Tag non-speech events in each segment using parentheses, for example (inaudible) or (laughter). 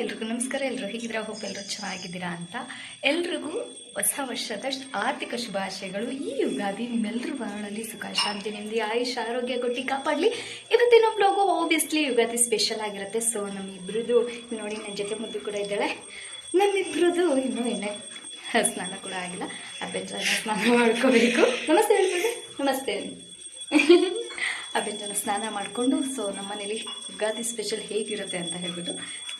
ಎಲ್ರಿಗೂ ನಮಸ್ಕಾರ ಎಲ್ಲರೂ ಹೇಗಿದ್ದೀರಾ? ಹೋಪ್ ಎಲ್ಲರೂ ಚೆನ್ನಾಗಿದ್ದೀರಾ ಅಂತ. ಎಲ್ರಿಗೂ ಹೊಸ ವರ್ಷದ ಆರ್ಥಿಕ ಶುಭಾಶಯಗಳು. ಈ ಯುಗಾದಿ ನಿಮ್ಮೆಲ್ಲರ ಬಾಳಲ್ಲಿ ಸುಖ, ಶಾಂತಿ, ನೆಮ್ಮದಿ, ಆಯುಷ್, ಆರೋಗ್ಯ, ಕೊಟ್ಟು ಕಾಪಾಡಲಿ. ಇವತ್ತಿನ ಬ್ಲಾಗು ಆಬ್ವಿಯಸ್ಲಿ ಯುಗಾದಿ ಸ್ಪೆಷಲ್ ಆಗಿರುತ್ತೆ. ಸೊ ನಮ್ಮಿಬ್ರದ್ದು ನೋಡಿ ನನ್ನ ಜೊತೆ ಮುದ್ದು ಕೂಡ ಇದ್ದಾಳೆ. ನಮ್ಮಿಬ್ರದ್ದು ಇನ್ನೂ ಎಣ್ಣೆ ಸ್ನಾನ ಕೂಡ ಆಗಿಲ್ಲ. ಅಭ್ಯಂತರ ಸ್ನಾನ ಮಾಡ್ಕೋಬೇಕು. ನಮಸ್ತೆ ಹೇಳ್ಬೋದು ನಮಸ್ತೆ. ಅಬ್ಬೆಂಜನ ಸ್ನಾನ ಮಾಡಿಕೊಂಡು ಸೊ ನಮ್ಮನೇಲಿ ಯುಗಾದಿ ಸ್ಪೆಷಲ್ ಹೇಗಿರುತ್ತೆ ಅಂತ ಹೇಳ್ಬಿಟ್ಟು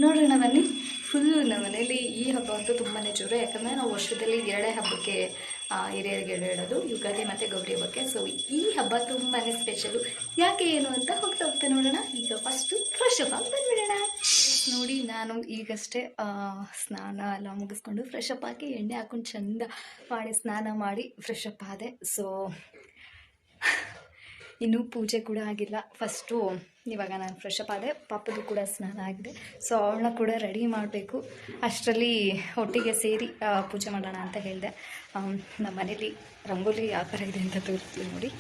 ನೋಡೋಣ ಬನ್ನಿ. ಫುಲ್ಲು ನಮ್ಮ ಮನೇಲಿ ಈ ಹಬ್ಬ ಅಂತೂ ತುಂಬಾ ಜೋರು, ಯಾಕಂದರೆ ನಾವು ವರ್ಷದಲ್ಲಿ ಎರಡೇ ಹಬ್ಬಕ್ಕೆ ಹಿರಿಯರಿಗೆ ಹೇಳೋದು, ಯುಗಾದಿ ಮತ್ತು ಗೌರಿ ಹಬ್ಬಕ್ಕೆ. ಸೊ ಈ ಹಬ್ಬ ತುಂಬಾ ಸ್ಪೆಷಲು ಯಾಕೆ ಏನು ಅಂತ ಹೋಗ್ತಾ ಹೋಗ್ತಾ ನೋಡೋಣ. ಈಗ ಫಸ್ಟು ಫ್ರೆಶ್ ಅಪ್ ಆಗಿ ಬಂದ್ಬಿಡೋಣ. ನೋಡಿ, ನಾನು ಈಗಷ್ಟೇ ಸ್ನಾನ ಎಲ್ಲ ಮುಗಿಸ್ಕೊಂಡು ಫ್ರೆಶ್ ಅಪ್ ಹಾಕಿ ಎಣ್ಣೆ ಹಾಕೊಂಡು ಚಂದ ಮಾಡಿ, ಸ್ನಾನ ಮಾಡಿ ಫ್ರೆಶ್ ಅಪ್ ಆದೆ. ಸೊ ಇನ್ನೂ ಪೂಜೆ ಕೂಡ ಆಗಿಲ್ಲ. ಫಸ್ಟು ಇವಾಗ ನಾನು ಫ್ರೆಶ್ ಅಪ್ ಆದೆ. ಪಾಪದು ಕೂಡ ಸ್ನಾನ ಆಗಿದೆ. ಸೊ ಅವಳನ್ನ ಕೂಡ ರೆಡಿ ಮಾಡಬೇಕು. ಅಷ್ಟರಲ್ಲಿ ಒಟ್ಟಿಗೆ ಸೇರಿ ಪೂಜೆ ಮಾಡೋಣ ಅಂತ ಹೇಳಿದೆ. ನಮ್ಮ ಮನೇಲಿ ರಂಗೋಲಿ ಯಾವ ಥರ ಇದೆ ಅಂತ ತೋರಿಸ್ತೀನಿ ನೋಡಿ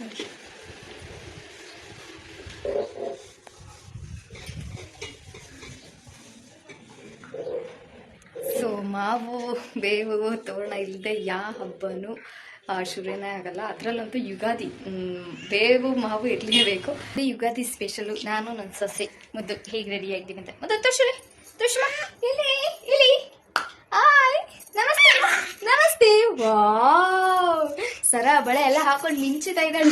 ನೋಡಿ ಸೊ ಮಾವು ಬೇವು ತೋರಣ ಇಲ್ಲದೆ ಯಾವ ಹಬ್ಬನೂ ಶುರುನೇ ಆಗಲ್ಲ. ಅದರಲ್ಲಂತೂ ಯುಗಾದಿ ಬೇವು, ಮಾವು ಇರಲೇಬೇಕು ಅದೇ ಯುಗಾದಿ ಸ್ಪೆಷಲು ನಾನು, ನನ್ನ ಸೊಸೆ, ಮುದ್ದು, ಹೇಗೆ ರೆಡಿ ಆಗಿದ್ದೀನಿ ಅಂತ. ಮುದ್ದು ತುಷುರಿ ತುಷ್ಮಾ ಇಲ್ಲಿ ಇಲ್ಲಿ ನಮಸ್ತೆ. ನಮಸ್ತೆ. ವಾವ್. ಸರ, ಬಳೆ ಎಲ್ಲ ಹಾಕೊಂಡು ಮಿಂಚಿತಾ ಇದ್ದಾಳೆ.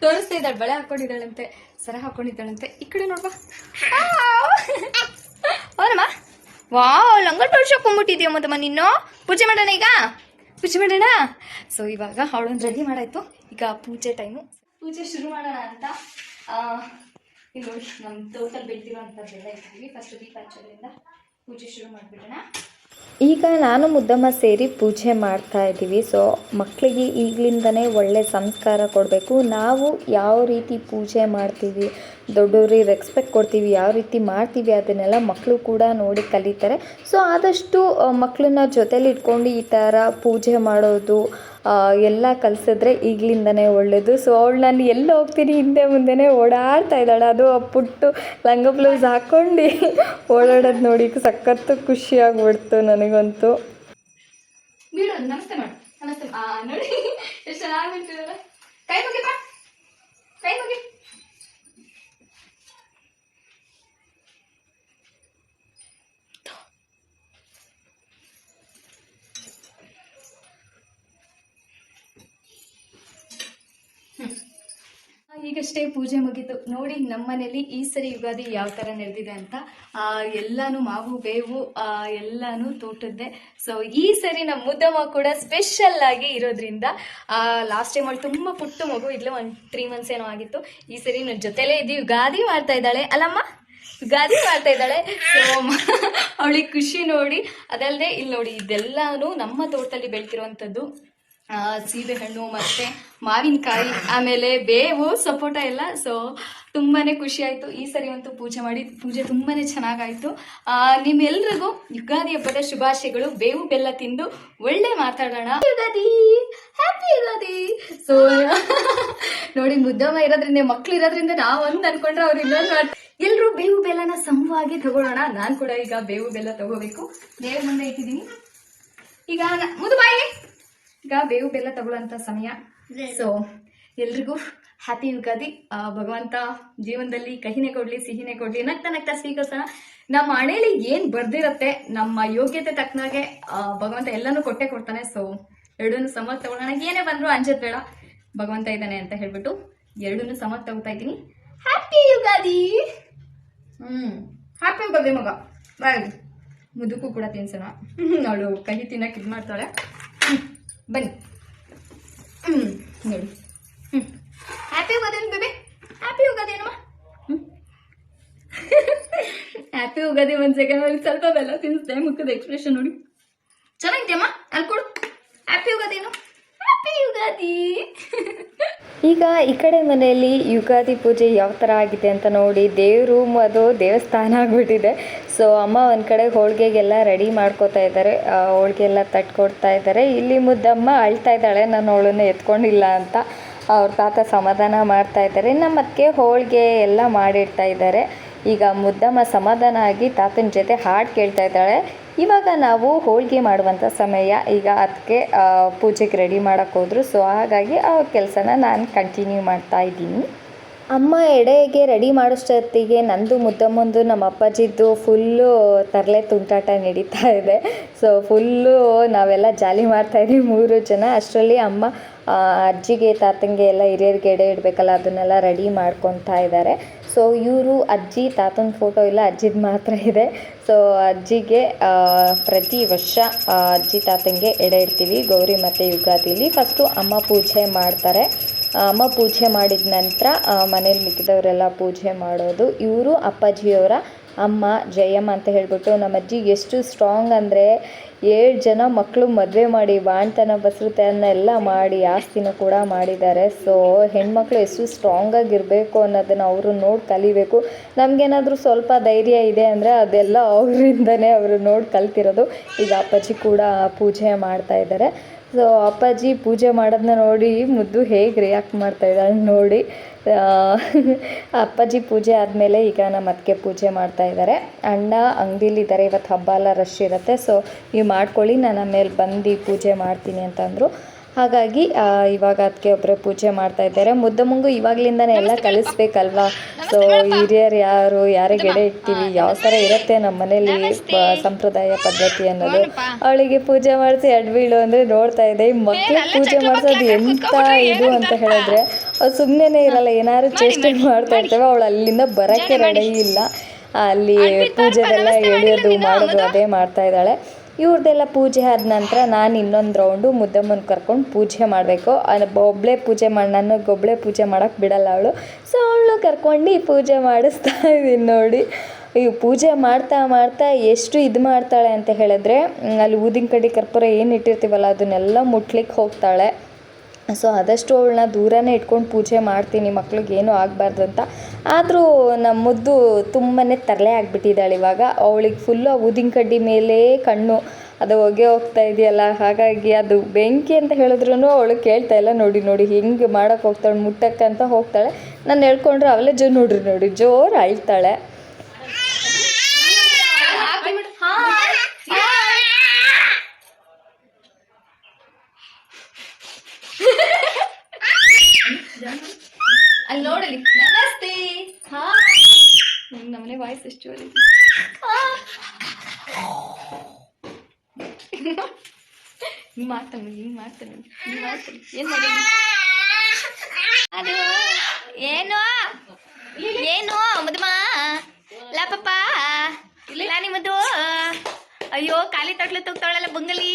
ತೋರಿಸ್ತಾ ಇದ್ದಾಳೆ. ಬಳೆ ಹಾಕೊಂಡಿದ್ದಾಳಂತೆ. ಸರ ಹಾಕೊಂಡಿದ್ದಾಳಂತೆ. ಈ ಕಡೆ ನೋಡ್ಬಾ. ಹೌದಮ್ಮ ವಾವ್ ಲಂಗ ಟೋಳ್ಸಕೊಂಡ್ಬಿಟ್ಟಿದ್ಯೋ ಮತ್ತಮ್ಮ ನೀನು? ಪೂಜೆ ಮಾಡೋಣ ಈಗ? ಪೂಜೆ ಮಾಡೋಣ? ಸೊ ಇವಾಗ ಅವಳೊಂದು ರೆಡಿ ಮಾಡಾಯ್ತು. ಈಗ ಪೂಜೆ ಟೈಮು ಪೂಜೆ ಶುರು ಮಾಡೋಣ ಅಂತ. ಇಲ್ಲಿ ನೋಡಿ ನಮ್ಮ ತೋಟಲ್ಲಿ ಬೆಳೆದಿರೋಂಥದ್ದೆಲ್ಲ ಇದ್ದೀವಿ ಫಸ್ಟ್ ದೀಪ ಹಚ್ಚೋದ್ರಿಂದ ಪೂಜೆ ಶುರು ಮಾಡಿಬಿಡೋಣ. ಈಗ ನಾನು ಮುದ್ದಮ್ಮ ಸೇರಿ ಪೂಜೆ ಮಾಡ್ತಾ ಇದ್ದೀವಿ. ಸೊ ಮಕ್ಕಳಿಗೆ ಈಗಲಿಂದನೇ ಒಳ್ಳೆ ಸಂಸ್ಕಾರ ಕೊಡಬೇಕು. ನಾವು ಯಾವ ರೀತಿ ಪೂಜೆ ಮಾಡ್ತೀವಿ, ದೊಡ್ಡವ್ರಿಗೆ ರೆಸ್ಪೆಕ್ಟ್ ಕೊಡ್ತೀವಿ, ಯಾವ ರೀತಿ ಮಾಡ್ತೀವಿ ಅದನ್ನೆಲ್ಲ ಮಕ್ಕಳು ಕೂಡ ನೋಡಿ ಕಲಿತಾರೆ. ಸೊ ಆದಷ್ಟು ಮಕ್ಕಳನ್ನ ಜೊತೇಲಿ ಇಟ್ಕೊಂಡು ಈ ಥರ ಪೂಜೆ ಮಾಡೋದು ಎಲ್ಲ ಕಲಿಸಿದ್ರೆ ಈಗಲಿಂದನೇ ಒಳ್ಳೆಯದು ಸೊ ಅವಳು ನಾನು ಎಲ್ಲಿ ಹೋಗ್ತೀನಿ, ಹಿಂದೆ ಮುಂದೆನೇ ಓಡಾಡ್ತಾ ಇದ್ದಾಳೆ. ಅದು ಆ ಪುಟ್ಟು ಲಂಗ ಬ್ಲೌಸ್ ಹಾಕ್ಕೊಂಡು ಓಡಾಡೋದು ನೋಡಿ, ಸಖತ್ತು ಖುಷಿಯಾಗ್ಬಿಡ್ತು ನನಗಂತೂ. ನಮಸ್ತೆ ನಮಸ್ತೆ. ನೋಡಿ, ಎಷ್ಟು ಚೆನ್ನಾಗಿ ಕೈ ಮುಗಿಪ್ಪ ಕೈ ಮುಗಿ. ಈಗಷ್ಟೇ ಪೂಜೆ ಮುಗಿತು. ನೋಡಿ ನಮ್ಮನೇಲಿ ಈ ಸರಿ ಯುಗಾದಿ ಯಾವ ಥರ ನಡೆದಿದೆ ಅಂತ. ಆ, ಎಲ್ಲಾನು ಮಾವು ಬೇವು ಆ, ಎಲ್ಲಾನು ತೋಟದ್ದೆ. ಸೊ ಈ ಸರಿ ನಮ್ಮ ಮುದ್ದಮ್ಮ ಕೂಡ ಸ್ಪೆಷಲ್ ಆಗಿ ಇರೋದ್ರಿಂದ ಲಾಸ್ಟ್ ಟೈಮ್ ಅವಳು ತುಂಬ ಪುಟ್ಟ ಮಗು ಇದ್ಲು ಒಂದು ತ್ರೀ ಮಂತ್ಸ್ ಏನೋ ಆಗಿತ್ತು. ಈ ಸರಿ ನನ್ನ ಜೊತೆಲೇ ಇದ್ದೀವಿ ಯುಗಾದಿ ಮಾಡ್ತಾ ಇದ್ದಾಳೆ. ಅಲ್ಲಮ್ಮ? ಯುಗಾದಿ ಮಾಡ್ತಾ ಇದ್ದಾಳೆ. ಸೊ ಅವಳಿಗೆ ಖುಷಿ ನೋಡಿ. ಅದಲ್ಲದೆ ಇಲ್ಲಿ ನೋಡಿ ಇದೆಲ್ಲಾನು ನಮ್ಮ ತೋಟದಲ್ಲಿ ಬೆಳ್ತಿರುವಂಥದ್ದು ಆ, ಸೀಬೆಹಣ್ಣು ಮತ್ತೆ ಮಾವಿನಕಾಯಿ, ಆಮೇಲೆ ಬೇವು, ಸಪೋಟ ಎಲ್ಲ. ಸೊ ತುಂಬಾನೇ ಖುಷಿ ಆಯ್ತು. ಈ ಸರಿ ಅಂತೂ ಪೂಜೆ ಮಾಡಿ, ಪೂಜೆ ತುಂಬಾನೇ ಚೆನ್ನಾಗಾಯ್ತು. ನಿಮ್ಮೆಲ್ರಿಗೂ ಯುಗಾದಿ ಹಬ್ಬದ ಶುಭಾಶಯಗಳು. ಬೇವು, ಬೆಲ್ಲ ತಿಂದು ಒಳ್ಳೆ ಮಾತಾಡೋಣ. ಯುಗಾದಿ! ಹ್ಯಾಪಿ ಯುಗಾದಿ! ಸೊ ನೋಡಿ, ಮುದ್ದಮ್ಮ ಇರೋದ್ರಿಂದ, ಮಕ್ಳು ಇರೋದ್ರಿಂದ ನಾವು ಒಂದು ಅನ್ಕೊಂಡ್ರೆ ಅವ್ರು ಇನ್ನೊಂದು ಎಲ್ರೂ ಬೇವು, ಬೆಲ್ಲನ ಸಮವಾಗಿ ತಗೊಳ್ಳೋಣ. ನಾನು ಕೂಡ ಈಗ ಬೇವು, ಬೆಲ್ಲ ತಗೋಬೇಕು. ದೇವ್ರ ಮುಂದೆ ಇಟ್ಟಿದ್ದೀನಿ. ಈಗ ಮುದ್ದು ಮುದು ಬಾಯಿಲಿ ಈಗ ಬೇವು ಬೆಲ್ಲ ತಗೊಳ್ಳೋಂಥ ಸಮಯ. ಸೊ ಎಲ್ರಿಗೂ ಹ್ಯಾಪಿ ಯುಗಾದಿ. ಭಗವಂತ ಜೀವನದಲ್ಲಿ ಕಹಿನೇ ಕೊಡ್ಲಿ, ಸಿಹಿನೇ ಕೊಡ್ಲಿ. ನಗ್ತಾ ನಗ್ತಾ ಸ್ವೀಕರಿಸೋಣ ನಮ್ಮ ಹಣೆಯಲ್ಲಿ ಏನ್ ಬರ್ದಿರತ್ತೆ, ನಮ್ಮ ಯೋಗ್ಯತೆ ತಕ್ಕನಾಗೆ ಭಗವಂತ ಎಲ್ಲಾನು ಕೊಟ್ಟೆ ಕೊಡ್ತಾನೆ. ಸೊ ಎರಡನ್ನೂ ಸಮ ತಗೊಳ್ಳೋಣ. ಏನೇ ಬಂದ್ರು ಅಂಜದ್ ಬೇಡ. ಭಗವಂತ ಇದ್ದಾನೆ ಅಂತ ಹೇಳ್ಬಿಟ್ಟು ಎರಡನ್ನೂ ಸಮ ತಗೋತಾ ಇದ್ದೀನಿ. ಹ್ಯಾಪಿ ಯುಗಾದಿ! ಹ್ಮ್. ಹ್ಯಾಪಿ ಯುಗಾದಿ ಮಗ. ಬಾಯ್. ಮುದುಕು ಕೂಡ ತಿನ್ಸೋಣ. (laughs) ಅವಳು ಕಹಿ ತಿನ್ನಕ್ಕೆ ಇದು ಮಾಡ್ತಾಳೆ. ಬನ್ನಿ. ಹ್ಮ್, ನೋಡಿ. ಹ್ಮ್. Happy Ugadi baby? Happy Ugadi ಏನಮ್ಮ ಹ್ಯಾಪಿ ಯುಗಾದಿ ಒಂದ್ ಸೆಕೆಂಡ್ ಅಲ್ಲಿ ಸ್ವಲ್ಪ ಬೆಲ್ಲ ತಿನ್ನಿಸ್ದೆ. ಮುಖದ ಎಕ್ಸ್ಪ್ರೆಷನ್ ನೋಡಿ. ಚೆನ್ನಾಗಿದೆಯಮ್ಮ? ಅಲ್ಲಿ ಕೊಡು. ಹ್ಯಾಪಿ ಯುಗಾದಿ ಏನು ಹ್ಯಾಪಿ ಯುಗಾದಿ ಈಗ ಈ ಕಡೆ ಮನೆಯಲ್ಲಿ ಯುಗಾದಿ ಪೂಜೆ ಯಾವ ಥರ ಆಗಿದೆ ಅಂತ ನೋಡಿ ದೇವರು ಅದು ದೇವಸ್ಥಾನ ಆಗಿಬಿಟ್ಟಿದೆ. ಸೊ ಅಮ್ಮ ಒಂದು ಕಡೆ ಹೋಳಿಗೆಗೆಲ್ಲ ರೆಡಿ ಮಾಡ್ಕೋತಾ ಇದ್ದಾರೆ ಹೋಳಿಗೆ ಎಲ್ಲ ತಟ್ಕೊಡ್ತಾ ಇದ್ದಾರೆ ಇಲ್ಲಿ ಮುದ್ದಮ್ಮ ಅಳ್ತಾ ಇದ್ದಾಳೆ. ನಾನು ಅವಳನ್ನು ಎತ್ಕೊಂಡಿಲ್ಲ ಅಂತ ಅವ್ರ ತಾತ ಸಮಾಧಾನ ಮಾಡ್ತಾ ಇದ್ದಾರೆ ನಮ್ಮ ಹೋಳಿಗೆ ಎಲ್ಲ ಮಾಡಿಡ್ತಾ ಇದ್ದಾರೆ ಈಗ ಮುದ್ದಮ್ಮ ಸಮಾಧಾನ ಆಗಿ ತಾತನ ಜೊತೆ ಹಾಡು ಕೇಳ್ತಾ ಇದ್ದಾಳೆ. ಇವಾಗ ನಾವು ಹೋಳಿಗೆ ಮಾಡುವಂಥ ಸಮಯ. ಈಗ ಅದಕ್ಕೆ ಪೂಜೆಗೆ ರೆಡಿ ಮಾಡೋಕ್ಕೋದ್ರು ಸೊ ಹಾಗಾಗಿ ಆ ಕೆಲಸನ ನಾನು ಕಂಟಿನ್ಯೂ ಮಾಡ್ತಾ ಇದ್ದೀನಿ. ಅಮ್ಮ ಎಡೆಗೆ ರೆಡಿ ಮಾಡೋಷ್ಟೊತ್ತಿಗೆ ನಂದು ಮುದ್ದಮ್ಮಂದು ನಮ್ಮ ಅಪ್ಪಾಜಿದ್ದು ಫುಲ್ಲು ತರಲೆ ತುಂಟಾಟ ನಡೀತಾ ಇದೆ. ಸೊ ಫುಲ್ಲು ನಾವೆಲ್ಲ ಜಾಲಿ ಮಾಡ್ತಾ ಇದ್ದೀವಿ ಮೂರು ಜನ. ಅಷ್ಟರಲ್ಲಿ ಅಮ್ಮ ಅಜ್ಜಿಗೆ, ತಾತಂಗೆ ಎಲ್ಲ ಹಿರಿಯರಿಗೆ ಎಡೆ ಇಡಬೇಕಲ್ಲ, ಅದನ್ನೆಲ್ಲ ರೆಡಿ ಮಾಡ್ಕೊತಾ ಇದ್ದಾರೆ. ಸೊ ಇವರು, ಅಜ್ಜಿ, ತಾತನ ಫೋಟೋ ಇಲ್ಲ ಅಜ್ಜಿದು ಮಾತ್ರ ಇದೆ. ಸೊ ಅಜ್ಜಿಗೆ ಪ್ರತಿ ವರ್ಷ ಅಜ್ಜಿ, ತಾತಂಗೆ ಎಡೆ ಇಡ್ತೀವಿ ಗೌರಿ ಮತ್ತು ಯುಗಾದಿಲಿ. ಫಸ್ಟು ಅಮ್ಮ ಪೂಜೆ ಮಾಡ್ತಾರೆ. ಅಮ್ಮ ಪೂಜೆ ಮಾಡಿದ ನಂತರ ಮನೇಲಿ ಮಿಕ್ಕಿದವರೆಲ್ಲ ಪೂಜೆ ಮಾಡೋದು. ಇವರು ಅಪ್ಪಾಜಿಯವರ ಅಮ್ಮ ಜಯಮ್ಮ ಅಂತ ಹೇಳ್ಬಿಟ್ಟು ನಮ್ಮ ಅಜ್ಜಿ ಎಷ್ಟು ಸ್ಟ್ರಾಂಗ್ ಅಂದರೆ ಏಳು ಜನ ಮಕ್ಕಳು ಮದುವೆ ಮಾಡಿ ಬಾಣ್ತನ ಬಸರುತನ ಎಲ್ಲ ಮಾಡಿ ಆಸ್ತಿನ ಕೂಡ ಮಾಡಿದ್ದಾರೆ. ಸೊ ಹೆಣ್ಮಕ್ಳು ಎಷ್ಟು ಸ್ಟ್ರಾಂಗಾಗಿರಬೇಕು ಅನ್ನೋದನ್ನು ಅವರು ನೋಡಿ ಕಲಿಬೇಕು. ನಮಗೇನಾದರೂ ಸ್ವಲ್ಪ ಧೈರ್ಯ ಇದೆ ಅಂದರೆ ಅದೆಲ್ಲ ಅವರಿಂದನೇ ಅವರು ನೋಡಿ ಕಲ್ತಿರೋದು. ಈಗ ಅಪ್ಪಾಜಿ ಕೂಡ ಪೂಜೆ ಮಾಡ್ತಾ ಇದ್ದಾರೆ. ಸೊ ಅಪ್ಪಾಜಿ ಪೂಜೆ ಮಾಡೋದನ್ನ ನೋಡಿ ಮುದ್ದು ಹೇಗೆ ರಿಯಾಕ್ಟ್ ಮಾಡ್ತಾ ಇದ್ದಾಳೆ ನೋಡಿ. ಅಪ್ಪಾಜಿ ಪೂಜೆ ಆದಮೇಲೆ ಈಗ ನಮ್ಮ ಅದಕ್ಕೆ ಪೂಜೆ ಮಾಡ್ತಾ ಇದ್ದಾರೆ. ಅಣ್ಣ ಅಂಗಡಿಲಿದ್ದಾರೆ ಇವತ್ತು ಹಬ್ಬ ಎಲ್ಲ ರಶ್ ಇರುತ್ತೆ. ಸೊ ನೀವು ಮಾಡ್ಕೊಳ್ಳಿ, ನಾನು ಆಮೇಲೆ ಬಂದು ಪೂಜೆ ಮಾಡ್ತೀನಿ ಅಂತಂದರು ಹಾಗಾಗಿ ಇವಾಗ ಅದಕ್ಕೆ ಒಬ್ಬರೇ ಪೂಜೆ ಮಾಡ್ತಾ ಇದ್ದಾರೆ. ಮುದ್ದಮ್ಮಂಗು ಇವಾಗಲಿಂದನೇ ಎಲ್ಲ ಕಲಿಸ್ಬೇಕಲ್ವಾ? ಸೊ ಹಿರಿಯರು ಯಾರು ಯಾರೇ ಗೆಡೆ ಇಡ್ತೀವಿ ಯಾವ ಥರ ಇರುತ್ತೆ ನಮ್ಮ ಮನೇಲಿ ಸಂಪ್ರದಾಯ ಪದ್ಧತಿ ಅನ್ನೋದು? ಅವಳಿಗೆ ಪೂಜೆ ಮಾಡಿಸಿ ಅಡ್ಬೀಳು ಅಂದರೆ ನೋಡ್ತಾ ಇದೆ. ಈ ಮಕ್ಕಳು ಪೂಜೆ ಮಾಡಿಸೋದು ಎಂತ ಇದು ಅಂತ ಹೇಳಿದ್ರೆ ಅವ್ರು ಸುಮ್ಮನೆ ಇರಲ್ಲ ಏನಾದ್ರು ಚೇಷ್ಟೆ ಮಾಡ್ತಾ ಇರ್ತೇವೆ. ಅವಳು ಅಲ್ಲಿಂದ ಬರೋಕ್ಕೆ ರೆಡಿ ಇಲ್ಲ. ಅಲ್ಲಿ ಪೂಜೆದೆಲ್ಲ ಎಳೆಯೋದು ಮಾಡೋದು ಅದೇ ಮಾಡ್ತಾ ಇದ್ದಾಳೆ. ಇವ್ರದ್ದೆಲ್ಲ ಪೂಜೆ ಆದ ನಂತರ ನಾನು ಇನ್ನೊಂದು ರೌಂಡು ಮುದ್ದಮ್ಮನ ಕರ್ಕೊಂಡು ಪೂಜೆ ಮಾಡಬೇಕು. ಒಬ್ಬಳೇ ಪೂಜೆ ಮಾಡಿ, ನನಗೆ ಒಬ್ಬಳೇ ಪೂಜೆ ಮಾಡೋಕ್ಕೆ ಬಿಡಲ್ಲ ಅವಳು. ಸೊ ಅವಳು ಕರ್ಕೊಂಡು ಪೂಜೆ ಮಾಡಿಸ್ತಾ ಇದ್ದೀನಿ ನೋಡಿ. ಈ ಪೂಜೆ ಮಾಡ್ತಾ ಮಾಡ್ತಾ ಎಷ್ಟು ಇದು ಮಾಡ್ತಾಳೆ ಅಂತ ಹೇಳಿದ್ರೆ ಅಲ್ಲಿ ಊದಿನ ಕಡ್ಡಿ ಕರ್ಪೂರ ಏನು ಇಟ್ಟಿರ್ತೀವಲ್ಲ, ಅದನ್ನೆಲ್ಲ ಮುಟ್ಲಿಕ್ಕೆ ಹೋಗ್ತಾಳೆ. ಸೊ ಆದಷ್ಟು ಅವಳನ್ನ ದೂರನೇ ಇಟ್ಕೊಂಡು ಪೂಜೆ ಮಾಡ್ತೀನಿ, ಮಕ್ಳಿಗೆ ಏನೂ ಆಗಬಾರ್ದು ಅಂತ. ಆದರೂ ನಮ್ಮ ಮುದ್ದು ತುಂಬಾ ತರಲೆ ಆಗಿಬಿಟ್ಟಿದ್ದಾಳೆ ಇವಾಗ. ಅವಳಿಗೆ ಫುಲ್ಲು ಆ ಊದಿನ ಕಡ್ಡಿ ಮೇಲೆ ಕಣ್ಣು. ಅದು ಹೊಗೆ ಹೋಗ್ತಾ ಇದೆಯಲ್ಲ, ಹಾಗಾಗಿ ಅದು ಬೆಂಕಿ ಅಂತ ಹೇಳಿದ್ರು ಅವಳು ಕೇಳ್ತಾ ಇಲ್ಲ, ನೋಡಿ ನೋಡಿ, ಹಿಂಗೆ ಮಾಡೋಕ್ಕೆ ಹೋಗ್ತಾಳೆ ಮುಟ್ಟಕ್ಕಂತ ಹೋಗ್ತಾಳೆ. ನಾನು ಹೇಳ್ಕೊಂಡ್ರೆ ಅವಳೇ ಜೋ ನೋಡ್ರಿ, ನೋಡಿ ಜೋರು ಅಳ್ತಾಳೆ ಅಲ್ಲಿ ನೋಡಲಿ ನಮಸ್ತೆ ಹಾ ನಮ್ಮನೆ ವಾಯ್ಸ್ ಎಷ್ಟು ಒಳ್ಳೆ ಹಿಂಗ್ ಮಾಡ್ತಾನೆ ಹಿಂಗ್ ಮಾಡ್ತಾನೆ ಹಿಂಗ್ ಮಾಡ್ತಾನೆ ಏನ್ ಮಾಡಿ ಏನು ಏನು ಮುದ್ಮ ಲಪಪ್ಪ ಇಲ್ಲ ನಿಮದು ಅಯ್ಯೋ, ಖಾಲಿ ತೊಟ್ಲು ತುಗ್ತಾಳಲ್ಲ ಬಂಗಲಿ.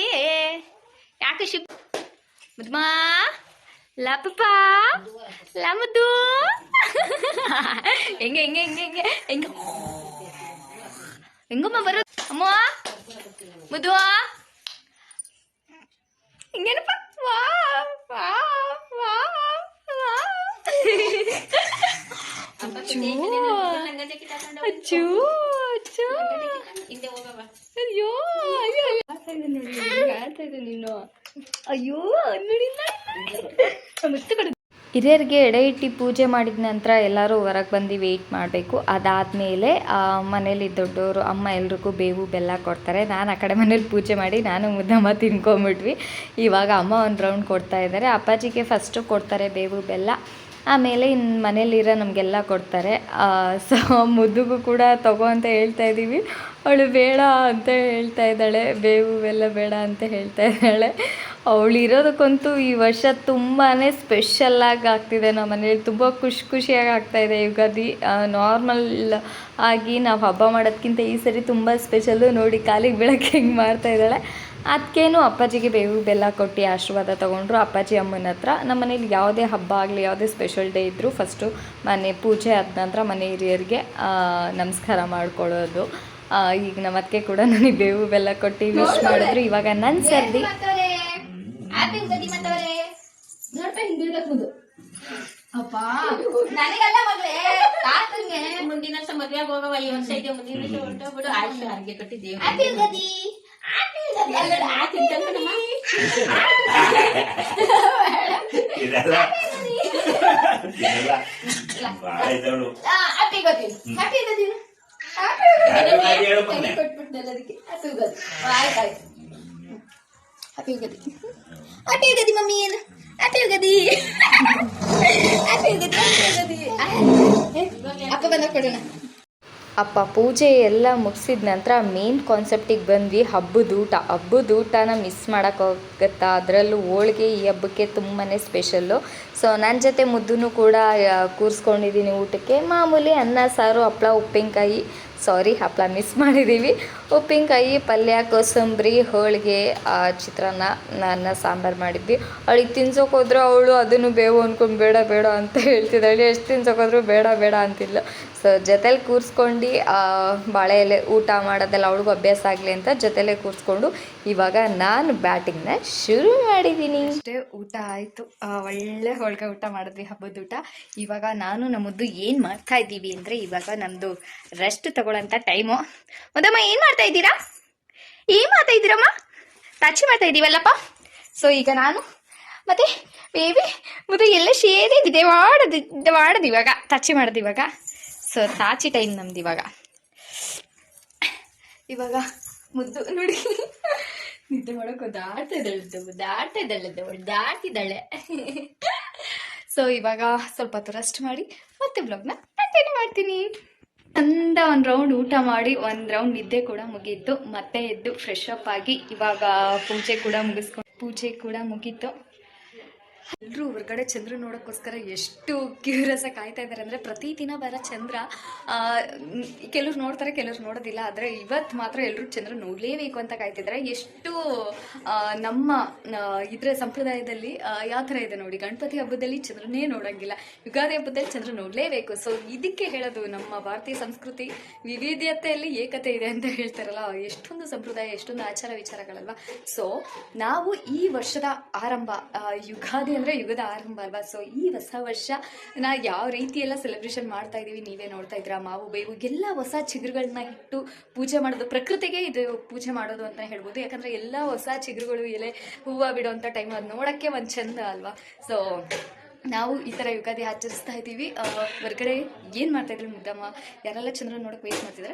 ಯಾಕೆ ಶಿಪ್ ಮುದ್ಮ? ಲಪಪ್ಪ ಲಾ ಮುದ್ದು ಹೆಂಗೆ ಹೆಂಗೆ ಹೆಂಗೆ ಹೆಂಗೆ ಹೆಂಗೆ ಹೆಂಗಮ್ಮ ಬರೋದು ಅಮ್ಮ ಮುದ್ದು ಹಿಂಗೇನಪ್ಪ ವಾ ವಾ ವಾ ವಾ ಅಚ್ಚು ಅಚ್ಚು ಅಚ್ಚು ಅಯ್ಯೋ ಅಯ್ಯೋ ಆಡ್ತಾ ಇದ್ದೀನಿ ನೋಡಿ ಹಿಂಗ್ ಆಡ್ತಾ ಇದ್ದೀನಿ ನೀನು ಅಯ್ಯೋ ನೋಡಿ ಮುತ್ತು ಕಡೆ ಹಿರಿಯರಿಗೆ ಎಡೆ ಇಟ್ಟು ಪೂಜೆ ಮಾಡಿದ ನಂತರ ಎಲ್ಲರೂ ಹೊರಗೆ ಬಂದು ವೆಯ್ಟ್ ಮಾಡಬೇಕು. ಅದಾದಮೇಲೆ ಮನೇಲಿ ದೊಡ್ಡವರು, ಅಮ್ಮ ಎಲ್ರಿಗೂ ಬೇವು, ಬೆಲ್ಲ ಕೊಡ್ತಾರೆ. ನಾನು ಆ ಕಡೆ ಮನೇಲಿ ಪೂಜೆ ಮಾಡಿ, ನಾನು ಮುದ್ದಮ್ಮ ತಿನ್ಕೊಂಬಿಟ್ವಿ. ಇವಾಗ ಅಮ್ಮ ಒಂದು ರೌಂಡ್ ಕೊಡ್ತಾ ಇದ್ದಾರೆ. ಅಪ್ಪಾಜಿಗೆ ಫಸ್ಟು ಕೊಡ್ತಾರೆ ಬೇವು, ಬೆಲ್ಲ. ಆಮೇಲೆ ಇನ್ನು ಮನೇಲಿರೋ ನಮಗೆಲ್ಲ ಕೊಡ್ತಾರೆ. ಸೊ ಮುದ್ದುಗೂ ಕೂಡ ತಗೋ ಅಂತ ಹೇಳ್ತಾ ಇದ್ದೀವಿ ಅವಳು ಬೇಡ ಅಂತ ಹೇಳ್ತಾ ಇದ್ದಾಳೆ. ಬೇವು ಬೆಲ್ಲ ಬೇಡ ಅಂತ ಹೇಳ್ತಾ ಇದ್ದಾಳೆ. ಅವಳು ಇರೋದಕ್ಕಂತೂ ಈ ವರ್ಷ ತುಂಬಾ ಸ್ಪೆಷಲ್ಲಾಗಿ ಆಗ್ತಿದೆ ನಮ್ಮ ಮನೇಲಿ. ತುಂಬ ಖುಷಿ ಖುಷಿಯಾಗಿ ಆಗ್ತಾಯಿದೆ ಯುಗಾದಿ. ನಾರ್ಮಲ್ ಆಗಿ ನಾವು ಹಬ್ಬ ಮಾಡೋದಕ್ಕಿಂತ ಈ ಸರಿ ತುಂಬ ಸ್ಪೆಷಲ್ಲು ನೋಡಿ, ಕಾಲಿಗೆ ಬೀಳಕ್ಕೆ ಹೆಂಗೆ ಮಾಡ್ತಾ ಇದ್ದಾಳೆ. ಅದಕ್ಕೇನು ಅಪ್ಪಾಜಿಗೆ ಬೇವು ಬೆಲ್ಲ ಕೊಟ್ಟು ಆಶೀರ್ವಾದ ತೊಗೊಂಡ್ರು. ಅಪ್ಪಾಜಿ ಅಮ್ಮನ ಹತ್ರ. ನಮ್ಮ ಮನೇಲಿ ಯಾವುದೇ ಹಬ್ಬ ಆಗಲಿ ಯಾವುದೇ ಸ್ಪೆಷಲ್ ಡೇ ಇದ್ದರೂ ಫಸ್ಟು ಮನೆ ಪೂಜೆ ಆದ ನಂತರ ಮನೆ ಹಿರಿಯರಿಗೆ ನಮಸ್ಕಾರ ಮಾಡ್ಕೊಳ್ಳೋದು. ಈಗ ನಮ್ಮ ಅದಕ್ಕೆ ಕೂಡ ನನಗೆ ಬೇವು ಬೆಲ್ಲ ಕೊಟ್ಟು ವಿಶ್ ಮಾಡಿದ್ರು. ಇವಾಗ ನನ್ನ ಸರ್ದಿ. ನೋಡ್ತಾ ಹಿಂದಿರ್ಬೇಕು ಮುಂದು ಅಪ್ಪ ನನಗಲ್ಲ ಮಗಳೇ. ತಾತಂಗೆ ಮುಂದಿನ ವರ್ಷ ಮದ್ವೆಗೆ ಹೋಗವ ಈ ವರ್ಷ ಇದೆ ಮುಂದಿನ ವರ್ಷ ಹೊರಟೋಗ್ಬಿಡು. ಆಯ್ತು ಅರ್ಗೆ ಕಟ್ಟಿದ್ದೇವೆ. ಇದೆಲ್ಲ ತಿನ್ನಲ್ಲ ಬಾಳ ಇದ್ದವಳು ಹ್ಯಾಪಿ ಯುಗಾದಿ ಹ್ಯಾಪಿ ಅದಕ್ಕೆ happy Ugadi happy Ugadi happy Ugadi mummy ಏನು happy Ugadi happy Ugadi happy Ugadi ಅಪ್ಪ ಬಂದ ಕೊಡೋಣ ಅಪ್ಪ ಪೂಜೆ ಎಲ್ಲ ಮುಗಿಸಿದ ನಂತರ ಮೇನ್ ಕಾನ್ಸೆಪ್ಟಿಗೆ ಬಂದ್ವಿ ಹಬ್ಬದೂಟ ಹಬ್ಬದೂಟನ ಮಿಸ್ ಮಾಡೋಕ್ಕಾಗತ್ತಾ ಅದರಲ್ಲೂ ಹೋಳಿಗೆ ಈ ಹಬ್ಬಕ್ಕೆ ತುಂಬಾ ಸ್ಪೆಷಲ್ಲು ಸೊ ನನ್ನ ಜೊತೆ ಮುದ್ದೂ ಕೂಡ ಕೂರಿಸ್ಕೊಂಡಿದ್ದೀನಿ ಊಟಕ್ಕೆ. ಮಾಮೂಲಿ ಅನ್ನ, ಸಾರು ಹಪ್ಪಳ ಉಪ್ಪಿನಕಾಯಿ. ಸಾರಿ ಹಪ್ಪಳ ಮಿಸ್ ಮಾಡಿದ್ದೀವಿ ಉಪ್ಪಿನಕಾಯಿ ಪಲ್ಯ ಕೋಸಂಬರಿ ಹೋಳಿಗೆ ಆ, ಚಿತ್ರಾನ್ನ ನಾನು ಸಾಂಬಾರು ಮಾಡಿದ್ವಿ. ಅವಳಿಗೆ ತಿನ್ಸೋಕೆ ಹೋದ್ರೆ ಅವಳು ಅದನ್ನು ಬೇವು ಅಂದ್ಕೊಂಡು ಬೇಡ ಬೇಡ ಅಂತ ಹೇಳ್ತಿದ್ದಾಳೆ. ಎಷ್ಟು ತಿನ್ಸೋಕೆ ಬೇಡ ಬೇಡ ಅಂತಿಲ್ಲ ಸೊ ಜೊತೆಲಿ ಕೂರಿಸ್ಕೊಂಡು ಬಾಳೆ ಎಲೆ ಊಟ ಮಾಡೋದೆಲ್ಲ ಅವಳಿಗೂ ಅಭ್ಯಾಸ ಆಗಲಿ ಅಂತ ಜೊತೆಲೇ ಕೂರಿಸ್ಕೊಂಡು ಇವಾಗ ನಾನು ಬ್ಯಾಟಿಂಗ್ನ ಶುರು ಮಾಡಿದ್ದೀನಿ ಅಷ್ಟೇ ಊಟ ಆಯಿತು. ಒಳ್ಳೆ ಹೋಳಿಗೆ ಊಟ ಮಾಡಿದ್ವಿ ಹಬ್ಬದ ಊಟ. ಇವಾಗ ನಾನು ನಮ್ಮದು ಏನು ಮಾಡ್ತಾ ಇದ್ದೀವಿ ಅಂದರೆ ಇವಾಗ ನಮ್ಮದು ರೆಸ್ಟ್ ತಗೊಳ್ಳೋಂಥ ಟೈಮು ಮೊದಮ್ಮ ಏನು ಮಾಡ್ತಾ ಇದ್ದೀರಾ? ಏನು ಮಾತಾ ಇದ್ದೀರಮ್ಮ? ತಾಚಿ ಮಾಡ್ತಾ ಇದ್ದೀವಲ್ಲಪ್ಪ. ಸೊ ಈಗ ನಾನು ಮತ್ತೆ ಬೇಬಿ ಮುದ್ದು ಎಲ್ಲ ಸೇರಿದಿದೆ ಮಾಡೋದು ಮಾಡೋದು ಇವಾಗ ತಾಚಿ ಮಾಡೋದು ಇವಾಗ. ಸೊ ತಾಚಿ ಟೈಮ್ ನಮ್ದು ಇವಾಗ. ಇವಾಗ ಮುದ್ದು ನೋಡಿ. ನಿದ್ದೆ ಮಾಡೋಕೆ ದಾಡ್ತಾ ಇದ್ದಾಳೆ ದಾಡ್ತಾ ಇದ್ದಾಳೆ ದಾಡ್ತಿದ್ದಾಳೆ ಸೊ ಇವಾಗ ಸ್ವಲ್ಪ ಹೊತ್ತು ರೆಸ್ಟ್ ಮಾಡಿ ಮತ್ತೆ ಬ್ಲಾಗ್ನ ಕಂಟಿನ್ಯೂ ಮಾಡ್ತೀನಿ. ಚಂದ ಒಂದು ರೌಂಡ್ ಊಟ ಮಾಡಿ, ಒಂದು ರೌಂಡ್ ನಿದ್ದೆ ಕೂಡ ಮುಗೀತು. ಮತ್ತೆ ಎದ್ದು ಫ್ರೆಶ್ ಅಪ್ ಆಗಿ ಇವಾಗ ಪೂಜೆ ಕೂಡ ಮುಗಿಸ್ಕೊಂಡು ಪೂಜೆ ಕೂಡ ಮುಗೀತು. ಎಲ್ಲರೂ ಹೊರಗಡೆ ಚಂದ್ರ ನೋಡೋಕ್ಕೋಸ್ಕರ ಎಷ್ಟು ಕ್ಯೂರಿಯಸ್ ಆಗಿ ಕಾಯ್ತಾ ಇದ್ದಾರೆ ಅಂದರೆ ಪ್ರತಿದಿನ ಬರೋ ಚಂದ್ರ ಕೆಲವ್ರು ನೋಡ್ತಾರೆ, ಕೆಲವ್ರು ನೋಡೋದಿಲ್ಲ. ಆದರೆ ಇವತ್ತು ಮಾತ್ರ ಎಲ್ಲರೂ ಚಂದ್ರ ನೋಡಲೇಬೇಕು ಅಂತ ಕಾಯ್ತಿದ್ದಾರೆ ಎಷ್ಟು ನಮ್ಮ ಇದರ ಸಂಪ್ರದಾಯದಲ್ಲಿ ಯಾವ ಥರ ಇದೆ ನೋಡಿ, ಗಣಪತಿ ಹಬ್ಬದಲ್ಲಿ ಚಂದ್ರನೇ ನೋಡೋಂಗಿಲ್ಲ. ಯುಗಾದಿ ಹಬ್ಬದಲ್ಲಿ ಚಂದ್ರ ನೋಡಲೇಬೇಕು. ಸೊ ಇದಕ್ಕೆ ಹೇಳೋದು ನಮ್ಮ ಭಾರತೀಯ ಸಂಸ್ಕೃತಿ ವಿವಿಧತೆಯಲ್ಲಿ ಏಕತೆ ಇದೆ ಅಂತ ಹೇಳ್ತಾರಲ್ಲ, ಎಷ್ಟೊಂದು ಸಂಪ್ರದಾಯ, ಎಷ್ಟೊಂದು ಆಚಾರ ವಿಚಾರಗಳಲ್ವಾ. ಸೊ ನಾವು ಈ ವರ್ಷದ ಆರಂಭ ಯುಗಾದಿ ಅಂದರೆ ಯುಗದ ಆರಂಭ ಅಲ್ವಾ? ಸೊ ಈ ಹೊಸ ವರ್ಷ ನಾ ಯಾವ ರೀತಿ ಎಲ್ಲ ಸೆಲೆಬ್ರೇಷನ್ ಮಾಡ್ತಾ ಇದ್ದೀವಿ ನೀವೇ ನೋಡ್ತಾ ಇದ್ದೀರಾ? ಮಾವು, ಬೇವು, ಎಲ್ಲ ಹೊಸ ಚಿಗುರುಗಳನ್ನ ಇಟ್ಟು ಪೂಜೆ ಮಾಡೋದು. ಪ್ರಕೃತಿಗೆ ಇದು ಪೂಜೆ ಮಾಡೋದು ಅಂತ ಹೇಳ್ಬೋದು. ಯಾಕಂದರೆ ಎಲ್ಲ ಹೊಸ ಚಿಗುರುಗಳು ಎಲೆ ಹೂವು ಬಿಡುವಂಥ ಟೈಮ್ ಅದು ನೋಡೋಕ್ಕೆ ಒಂದು ಚಂದ ಅಲ್ವಾ? ಸೊ ನಾವು ಈ ಥರ ಯುಗಾದಿ ಆಚರಿಸ್ತಾ ಇದ್ದೀವಿ. ಹೊರಗಡೆ ಏನು ಮಾಡ್ತಾ ಇದ್ರು ಮುದ್ದಮ್ಮ? ಯಾರೆಲ್ಲ ಚಂದ್ರ ನೋಡಕ್ಕೆ ವೇಟ್ ಮಾಡ್ತಿದ್ರೆ?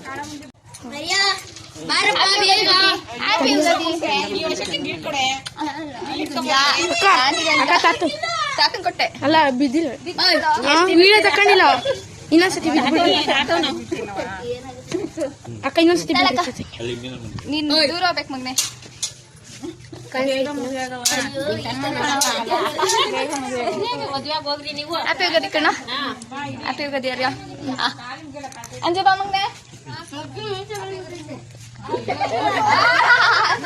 ಕಾಳ ಬಟ್ ಕೊಟ್ಟೆ ಅಲ್ಲ ಬಿದ್ದಿಲ್ಲ ವಿಡಿಯೋ ತಕೊಂಡಿಲ್ಲ ಇನ್ನೊಂದ್ಸತಿ ಅಕ್ಕ ಇನ್ನೊಂದ್ಸತಿ. ನೀನ್ ದೂರ ಹೋಗ್ಬೇಕು ಮಗನೆ ಹ್ಯಾಪಿ ಯುಗಾದಿ ಕಣ ಹ್ಯಾಪಿ ಯುಗಾದಿ ಅರ್ಯ ಅಂಜು ಬಾ ಮಗನೆ 아, 그래, 이제 안 돼, 그래, 이제. (laughs) 아,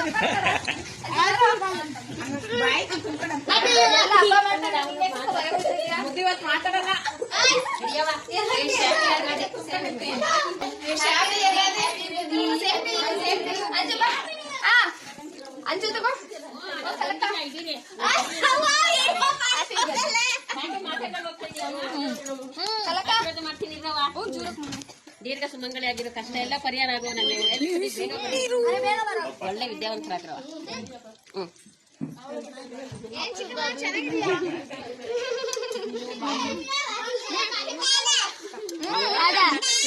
ಒಳ್ಳೆ ವಿದ್ಯಾವಂತರಾಗ್ರವ ಹ್ಮ್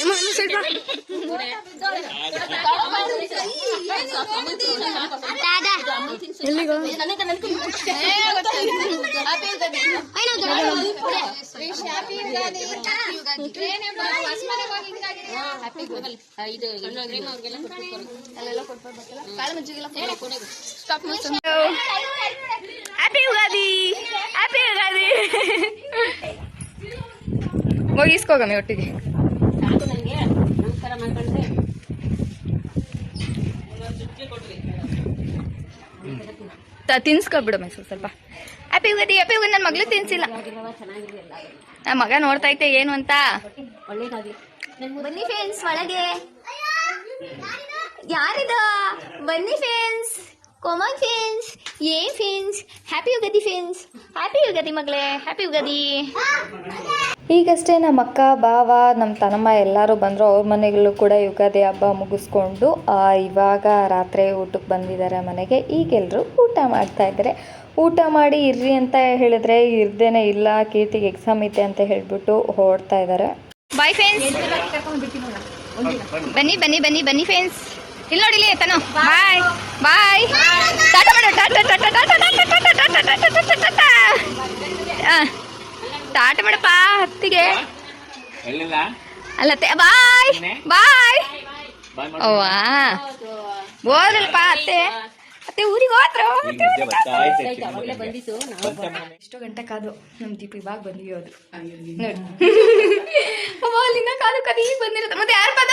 ಇದು ಇನ್ನು ಪ್ರೇಮ ಅವ್ರಿಗೆಲ್ಲ ಕೊಟ್ಬಿಟ್ಟು ಹ್ಯಾಪಿ ಯುಗಾದಿ ಹ್ಯಾಪಿ ಮುಗಿಸ್ಕೋಗಮ್ಮಿ ಒಟ್ಟಿಗೆ ಸಾಕು ನನಗೆ ನಮಸ್ಕಾರ ಮಾಡ್ಕೊಂಡ್ರೆ ತ- ತಿನ್ಸ್ಕೊಬಿಡು ಮೈಸೂರು ಸ್ವಲ್ಪ. ಹ್ಯಾಪಿ ಯುಗಾದಿ ಹ್ಯಾಪಿ ನನ್ನ ಮಗಳು ತಿನ್ಸಿಲ್ಲ. ನಮ್ಮ ಮಗ ನೋಡ್ತಾ ಐತೆ ಏನು ಅಂತ. ಬನ್ನಿ ಫ್ರೆಂಡ್ಸ್ ಒಳಗೆ. ಯಾರಿದ? ಬನ್ನಿ ಫ್ರೆಂಡ್ಸ್ ಕೋಮಲ್ ಫಿನ್ಸ್ ಏ ಫಿನ್ಸ್ ಹ್ಯಾಪಿ ಯುಗದಿ ಫಿನ್ಸ್ ಹ್ಯಾಪಿ ಯುಗದಿ ಮಗಳೇ. ಹ್ಯಾಪಿ ಯುಗದಿ ಈಗಷ್ಟೇ ನಮ್ಮ ಅಕ್ಕ ಬಾವ ನಮ್ಮ ತನಮ್ಮ ಎಲ್ಲರೂ ಬಂದರು. ಅವ್ರ ಮನೆಗಳಲ್ಲೂ ಕೂಡ ಯುಗಾದಿ ಹಬ್ಬ ಮುಗಿಸ್ಕೊಂಡು ಆ, ಇವಾಗ ರಾತ್ರಿ ಊಟಕ್ಕೆ ಬಂದಿದ್ದಾರೆ ಮನೆಗೆ. ಈಗೆಲ್ಲರೂ ಊಟ ಮಾಡ್ತಾ ಇದ್ದಾರೆ. ಊಟ ಮಾಡಿ ಇರ್ರಿ ಅಂತ ಹೇಳಿದ್ರೆ ಇರ್ದೇನೆ ಇಲ್ಲ. ಕೀರ್ತಿಗೆ ಎಕ್ಸಾಮ್ ಐತೆ ಅಂತ ಹೇಳ್ಬಿಟ್ಟು ಓಡ್ತಾ ಇದ್ದಾರೆ. ಬಾಯ್ ಫ್ರೆಂಡ್ಸ್ ಬನ್ನಿ ಬನ್ನಿ ಬನ್ನಿ ಬನ್ನಿ ಫ್ರೆಂಡ್ಸ್ ಇಲ್ಲಿ ನೋಡಿ ಇಲ್ಲಿ ತನು ಬಾಯ್ ಬಾಯ್ ಟಾಟಾ ಮಾಡು ಟಾಟಾ ಟಾಟಾ ಟಾಟಾ ಟಾಟಾ ಟಾಟಾ ಟಾಟಾ ಟಾಟಾ ಟಾಟಾ ಟಾಟಾ ಟಾಟಾ ಮಾಡಪ್ಪ ಹತ್ತಿಗೆ ಎಲ್ಲಿಲ್ಲ ಅಲ್ಲತ್ತೆ ಬಾಯ್ ಬಾಯ್ ಬಾಯ್ ಅವ್ವಾ ಹೋದ್ರಲ್ಪ ಅತ್ತೆ ಅತ್ತೆ ಊರಿಗೆ ಹೋದ್ರು ಎಷ್ಟೋ ಗಂಟೆ ಕಾದು ನಮ್ ದೀಪ ಇವಾಗ ಬಂದ್ವಿ ಹೋದ್ರು ನೋಡಿ ಅಲ್ಲಿಂದ ಕಾದು ಕದಿ ಬಂದಿರತ್ತೆ ಮತ್ತೆ ಯಾರು ಪದ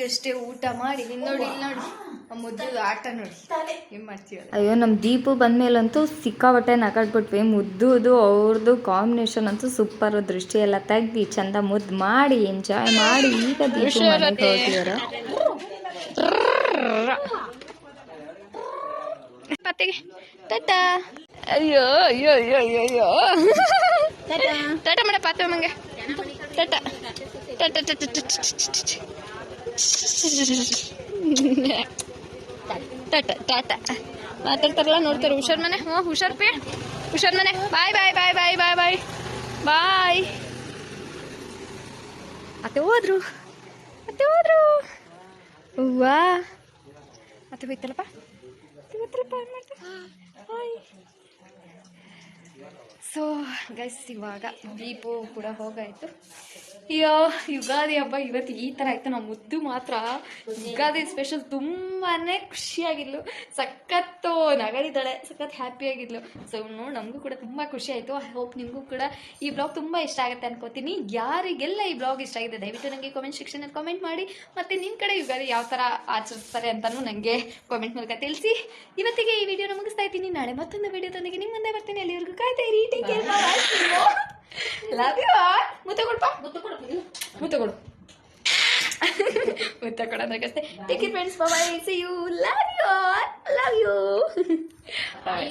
ಈಗಷ್ಟೇ ಊಟ ಮಾಡಿ ಇಲ್ಲಿ ನೋಡಿ ಇಲ್ಲಿ ನೋಡಿ. ಮುದ್ದು ಆಟ ನೋಡಿ. ಏನ್ ಮಾಡ್ತೀವಿ ಅಯ್ಯೋ ನಮ್ಮ ದೀಪು ಬಂದಮೇಲಂತೂ ಸಿಕ್ಕಾಬಟ್ಟೆ ನಗಾಡ್ಬಿಟ್ವಿ ಮುದ್ದುದು ಅವ್ರದ್ದು ಕಾಂಬಿನೇಷನ್ ಅಂತೂ ಸೂಪರ್ ದೃಷ್ಟಿ ಎಲ್ಲ ತೆಗ್ದು ಚಂದ ಮುದ್ದು ಮಾಡಿ ಎಂಜಾಯ್ ಮಾಡಿ. ಈಗ ದೀಪು ಮನೆಗೆ ಪತ್ತೆಗೆ. ಟಾಟಾ ಅಯ್ಯೋ ಅಯ್ಯೋ ಅಯ್ಯೋ ಅಯ್ಯೋ ಅಯ್ಯೋ. ಟಾಟಾ ಮಾಡಪ್ಪ ಪಾತ್ರ ಮಂಗೆ ಟಾಟಾ ಟಾಟಾ ಟಾಟಾ ಟಾಟಾ ಮಾತಾಡ್ತಾರಲ್ಲ, ನೋಡ್ತಾರೆ. ಹುಷಾರ್ ಮನೆ? ಹ್ಞೂ, ಹುಷಾರ್ ಪೇ. ಹುಷಾರ್ ಮನೆ. ಬಾಯ್ ಬಾಯ್ ಬಾಯ್ ಬಾಯ್ ಬಾಯ್ ಬಾಯ್. ಬಾಯ್. ಅತ್ತೆ ಹೋದ್ರು. ಅತ್ತೆ ಹೋದ್ರು. ಹೂವಾ ಅತ್ತೆ ಹೋಯ್ತಲ್ಲಪ್ಪ? ಸೊ ಗೈಸ್ ಇವಾಗ ದೀಪು ಕೂಡ ಹೋಗಾಯ್ತು. ಅಯ್ಯೋ, ಯುಗಾದಿ ಹಬ್ಬ ಇವತ್ತು ಈ ಥರ ಆಯ್ತು ನಾವು ಮುದ್ದು ಮಾತ್ರ ಯುಗಾದಿ ಸ್ಪೆಷಲ್ ತುಂಬಾನೇ ಖುಷಿಯಾಗಿದ್ಲು. ಸಖತ್ತು ನಗಡಿದ್ದಾಳೆ, ಸಖತ್ ಹ್ಯಾಪಿಯಾಗಿದ್ಲು ಸೊ ನೋಡಿ ನಮಗೂ ಕೂಡ ತುಂಬ ಖುಷಿ ಆಯಿತು. ಐ ಹೋಪ್ ನಿಮಗೂ ಕೂಡ ಈ ಬ್ಲಾಗ್ ತುಂಬ ಇಷ್ಟ ಆಗುತ್ತೆ ಅನ್ಕೋತೀನಿ. ಯಾರಿಗೆಲ್ಲ ಈ ಬ್ಲಾಗ್ ಇಷ್ಟ ಆಗಿದೆ, ದಯವಿಟ್ಟು ನನಗೆ ಕಾಮೆಂಟ್ ಸೆಕ್ಷನಲ್ಲಿ ಕಾಮೆಂಟ್ ಮಾಡಿ. ಮತ್ತು ನಿಮ್ಮ ಕಡೆ ಯುಗಾದಿ ಯಾವ ಥರ ಆಚರಿಸ್ತಾರೆ ಅಂತಲೂ ನನಗೆ ಕಾಮೆಂಟ್ ಮೂಲಕ ತಿಳಿಸಿ. ಇವತ್ತಿಗೆ ಈ ವಿಡಿಯೋ ಮುಗಿಸ್ತಾ ಇದ್ದೀನಿ. ನಾಳೆ ಮತ್ತೊಂದು ವಿಡಿಯೋದೊಂದಿಗೆ ನಿಮ್ಮ ಮುಂದೆ ಬರ್ತೀನಿ. ಅಲ್ಲಿವರೆಗೂ ಕಾಯ್ತಾ ಇರಿ. ಟೇಕ್ ಕೇರ್ ಲವ್ ಯು ಮುತ್ತ ಕೊಡಪ್ಪ ಮುತ್ತ ಕೊಡು ಮುತ್ತ ಕೊಡು ಮುತ್ತ ಕೊಡೋದಕ್ಕೆ ಅಷ್ಟೇ take it friends bye see you love you love you bye